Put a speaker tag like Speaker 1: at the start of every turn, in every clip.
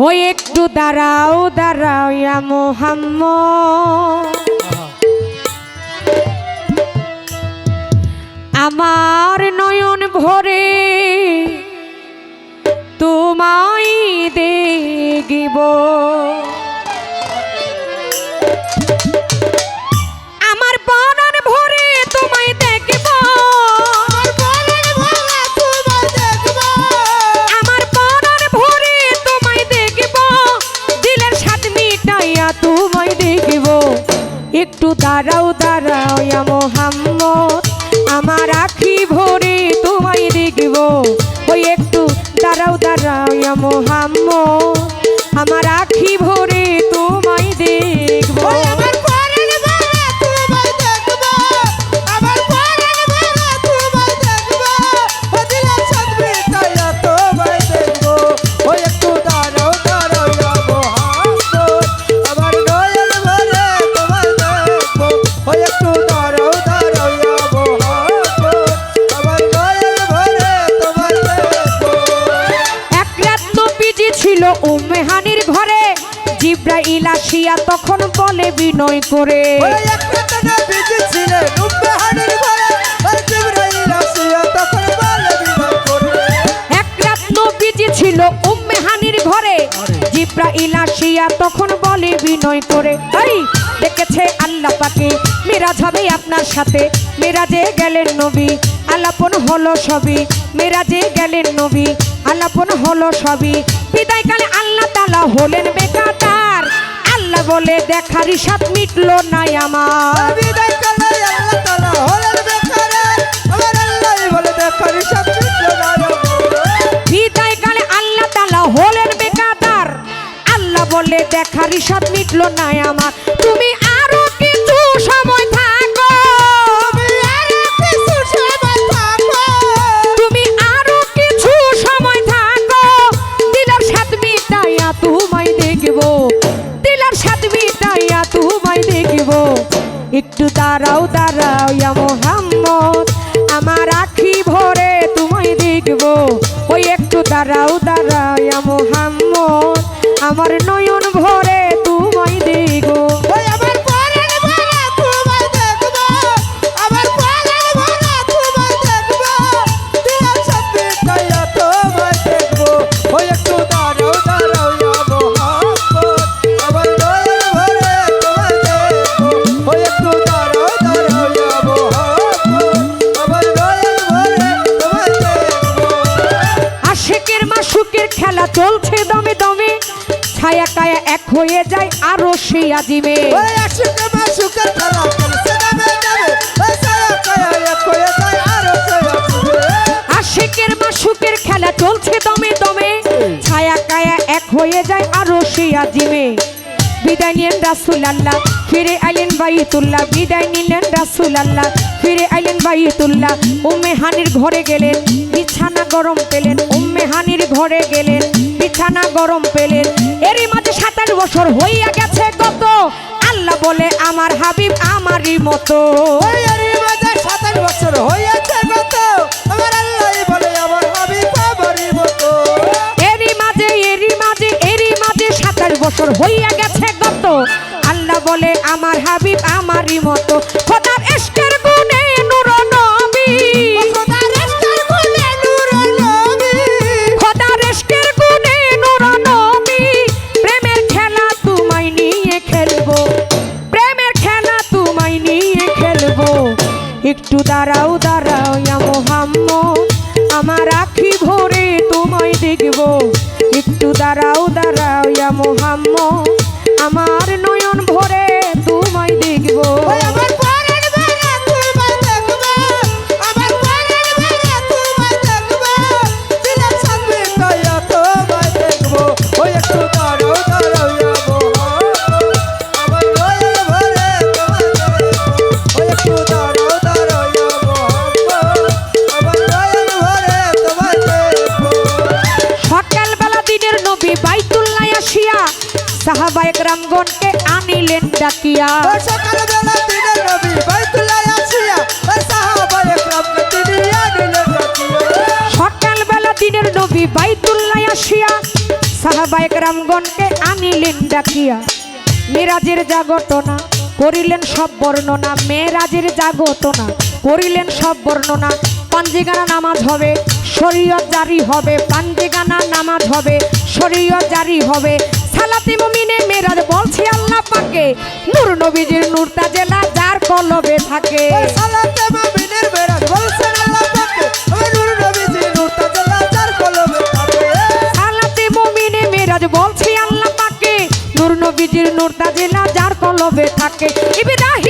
Speaker 1: হই একটু দাঁড়াও দাঁড়াও ইয়া মোহাম্ম আমার নয়ন ভরে তোমায় দেখিব। মোহাম্মদ উম্মেহানির ঘরে জিব্রাইল আসিয়া তখন বলে বিনয় করে এক রাত নবীজি ছিল উম্মেহানির ঘরে জিব্রাইল আসিয়া তখন বলে বিনয় করে এই দেখেছে আল্লাহ পাকে মেরাজ হবে আপনার সাথে। মেরাজে গেলেন নবী আলাপন হলো সবই। মেরাজে গেলেন নবী আলাপন হলো সবই। বিদায়কালে আল্লাহ তালা হলেন বেকাতার। আল্লাহ বলে দেখারই সাথ মিটলো নাই আমার। বিদায় কালে আল্লাহ তালা হলেন বেকাদার আল্লাহ বলে দেখার সাথ মিটলো না দাঁড়াও দাঁড়াও, ইয়া মোহাম্মদ। আমার আখি ভরে তুমি দেখব। ওই একটু দাঁড়াও দাঁড়াও, ইয়া মোহাম্মদ। আমার নয়ন এক হয়ে যায় আরও সে আজিমে। আশেকের মাসুকের খেলা চলছে দমে দমে। ছায়া কায়া এক হয়ে যায় আরও সে আজিমে। বিদায় নিলেন রাসুল আল্লাহ ফিরে আইলেন বাইতুল্লাহ। বিদায় নিলেন রাসুল আল্লাহ ফিরে আইলেন বাইতুল্লাহ। উম্মে হানির ঘরে গেলেন বিছানা গরম পেলেন। উম্মে হানির ঘরে গেলেন বিছানা গরম পেলেন। এরই বছর হইয়া গেছে কত? আল্লাহ বলে, আমার হাবিব আমারই মতো।
Speaker 2: সাতাশ বছর হয়েছে কত? আমার আল্লাহ আমার
Speaker 1: আখি ভরে তোমায় দেখব। একটু দাঁড়াও দাঁড়াও ইয়া মোহাম্মদ। আমার নয়ন ভরে তোমায় দেখব। ডাকিয়া।
Speaker 2: ওই সকালবেলা দিনের নবী বাইতুল্লাহ আসিয়া, ওই সাহাবায়ে কেরামকে তিনি আনিলেন ডাকিয়া।
Speaker 1: সকালবেলা দিনের নবী বাইতুল্লাহ আসিয়া সাহাবায়ক রামগণকে আনিলেন ডাকিয়া। মেরাজের জাগটনা করিলেন সব বর্ণনা। মেরাজের জাগটনা করিলেন সব বর্ণনা। পাঞ্জিগানা নামাজ হবে শরীয়ত জারি হবে। পাঞ্জিগানা নামাজ হবে শরীয়ত জারি হবে। সালাতি মুমিনে মেরাজ বলছি আল্লাহ পাকে। নূর নবীজির নূরতা জেলা যার কলবে থাকে।
Speaker 2: সালাতে মুমিনের মেরাজ বলছি আল্লাহ পাকে। নূর নবীজি নূর তাজাল্লা যার কলবে থাকে।
Speaker 1: সালাতে মুমিনে মেরাজ বলছি আল্লাহ পাকে। নূর নবীজির নূর তাজিলা যার কলবে থাকে। ইব্রাহিম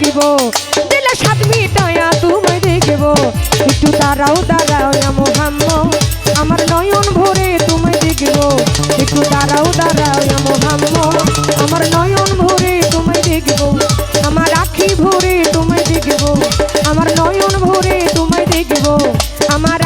Speaker 1: দেখিব। দিলে সাত মিটায়া তোমায় দেখিব।
Speaker 2: একটু দাঁড়াও দাঁড়াও মোহাম্ম। আমার নয়ন ভরে তোমায় দেখিব। একটু দাঁড়াও দাঁড়াও মোহাম্ম। আমার নয়ন ভরে তোমায় দেখিব।
Speaker 1: আমার আখি ভরে তোমায় দেখিব।
Speaker 2: আমার
Speaker 1: নয়ন ভরে তোমায় দেখিব। আমার